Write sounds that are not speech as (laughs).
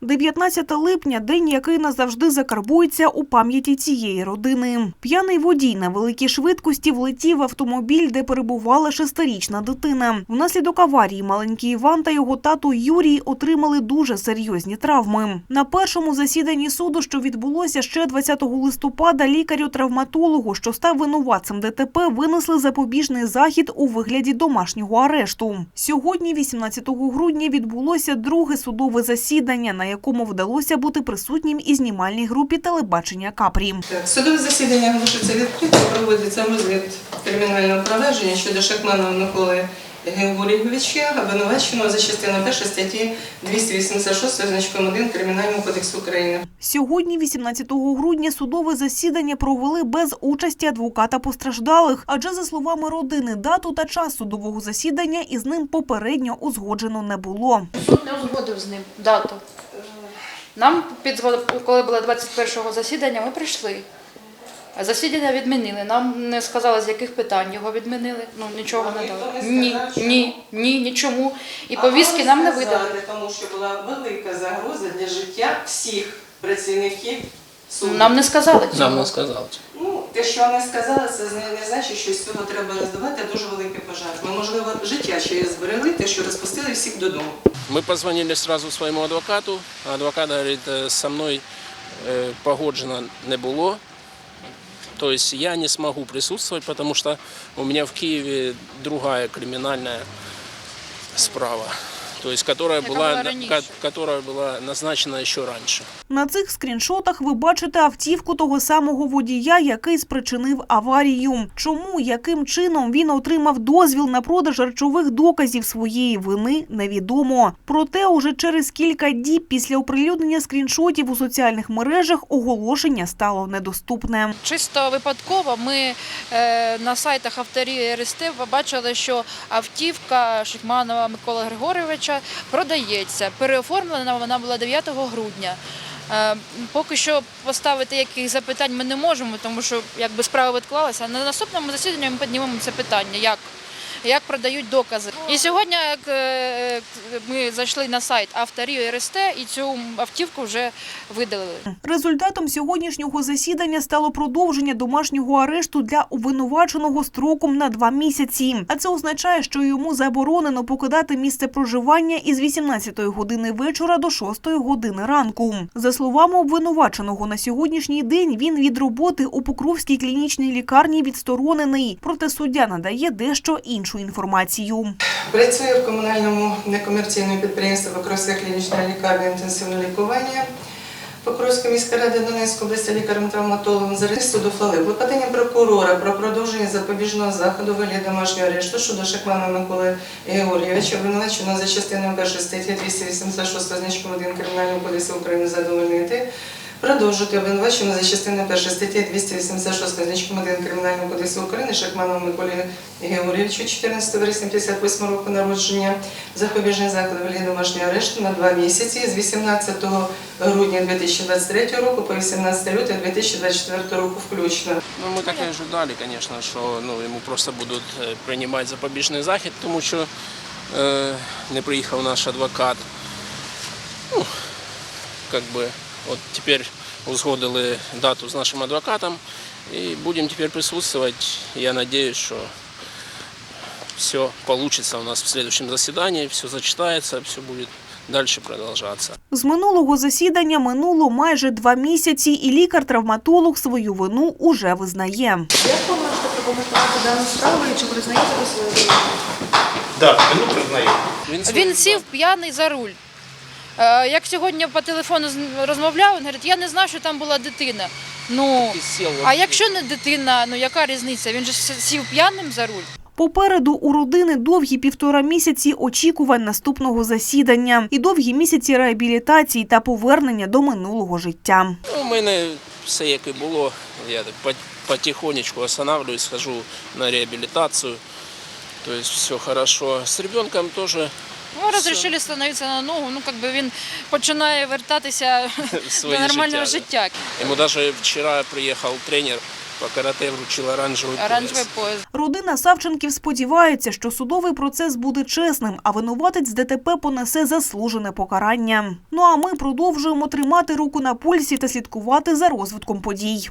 19 липня – день, який назавжди закарбується у пам'яті цієї родини. П'яний водій на великій швидкості влетів в автомобіль, де перебувала шестирічна дитина. Внаслідок аварії маленький Іван та його тато Юрій отримали дуже серйозні травми. На першому засіданні суду, що відбулося ще 20 листопада, лікарю-травматологу, що став винуватцем ДТП, винесли запобіжний захід у вигляді домашнього арешту. Сьогодні, 18 грудня, відбулося друге судове засідання, на якому вдалося бути присутнім і знімальній групі телебачення Капрі. Судове засідання оголошується відкритим, проводиться розгляд кримінального провадження щодо Шахманова Миколи Георгійовича, обвинуваченого за частиною 1 статті 286 значком 1 Кримінального кодексу України. Сьогодні, 18 грудня, судове засідання провели без участі адвоката постраждалих, адже за словами родини, дату та час судового засідання із ним попередньо узгоджено не було. Суд не узгодив з ним дату. Нам під коли було 21-го засідання, ми прийшли. Засідання відмінили. Нам не сказали, з яких питань його відмінили. Ну нічого А не дали. не Ні, чому? ні, ні, нічому. І А повістки нам не сказали, видали. Тому що була велика загроза для життя всіх працівників суду. Нам не сказали цього. Нам не сказали. Ну, те, що не сказали, це не, не значить, що з цього треба роздавати дуже великий пожар. Ми, можливо, життя ще зберегли, те, що розпустили всіх додому. Мы позвонили сразу своему адвокату. Адвокат говорит, «Э, со мной э, погоджено не было. То есть я не смогу присутствовать, потому что у меня в Киеве другая криминальная справа. То есть, которая Яка была, була раніше. ка- которая была назначена еще раньше. На цих скріншотах ви бачите автівку того самого водія, який спричинив аварію. Чому, яким чином він отримав дозвіл на продаж речових доказів своєї вини, невідомо. Проте, уже через кілька діб після оприлюднення скріншотів у соціальних мережах оголошення стало недоступне. Чисто випадково ми е, на сайтах авторії РСТ побачили, що автівка Шикманова Миколи Григоровича продається. Переоформлена вона була 9 грудня. Е, Поки що поставити яких запитань ми не можемо, тому що якби справа відклалася. На наступному засіданні ми піднімемо це питання, як, як продають докази. І сьогодні як, е, ми зайшли на сайт авторії РСТ і цю автівку вже видалили. Результатом сьогоднішнього засідання стало продовження домашнього арешту для обвинуваченого строком на два місяці. А це означає, що йому заборонено покидати місце проживання із 18 години вечора до 6 години ранку. За словами обвинуваченого, на сьогоднішній день він від роботи у Покровській клінічній лікарні відсторонений. Проте суддя надає дещо іншу інформацію. Працює в комунальному некомерційному підприємстві Покровська клінічна лікарня інтенсивного лікування. Покровська міська рада Донецької області лікарем-травматологом зареєстру до фали. Клопотання прокурора про продовження запобіжного заходу вигляд домашнього арешту щодо Шахмана Миколи Георгійовича, обвинуваченого за частиною 1 статті 286 значком 1 Кримінального кодексу України задовольнити. Продовжити обвинувачення за частиною 1 статті 286 значком 1 Кримінального кодексу України Шахманову Миколі Георгійовичу 14 вересня 58 року народження запобіжний заклад вигляд домашнього арешту на два місяці з 18 грудня 2023 року по 18 лютого 2024 року включно. Ну, мы так и ожидали, конечно, что ну, ему просто будуть е, приймати запобіжний захід, тому що е, не приїхав наш адвокат. Ну, как бы, от тепер узгодили дату з нашим адвокатом і будемо тепер присутствовать. Я надеюсь, що все получится у нас в следующем заседании, все зачитается, все будет дальше продолжаться. З минулого засідання минуло майже два місяці, і лікар-травматолог свою вину уже визнає. Як ви можете прокоментувати дану справу і чи признаєте ви свою вину? Так, вину признаю. Він сів п'яний за руль. Е, Як сьогодні по телефону розмовляв, він говорить, я не знав, що там була дитина. Ну, а якщо не дитина, ну яка різниця? Він же ж сів п'яним за руль. Попереду у родини довгі півтора місяці очікувань наступного засідання і довгі місяці реабілітації та повернення до минулого життя. Ну, у мене все як і було. Я так по- потихонечку останавливаюсь, схожу на реабілітацію. Тобто все хорошо. З ребенком теж Ну, розрішили становитися на ногу, ну якби він починає вертатися (laughs) (laughs) своє до нормального життя. Ему даже вчера приехал тренер по карате вручил оранжевый, Оранжевий пояс. пояс. Родина Савченків сподівається, що судовий процес буде чесним, а винуватець ДТП понесе заслужене покарання. Ну а ми продовжуємо тримати руку на пульсі та слідкувати за розвитком подій.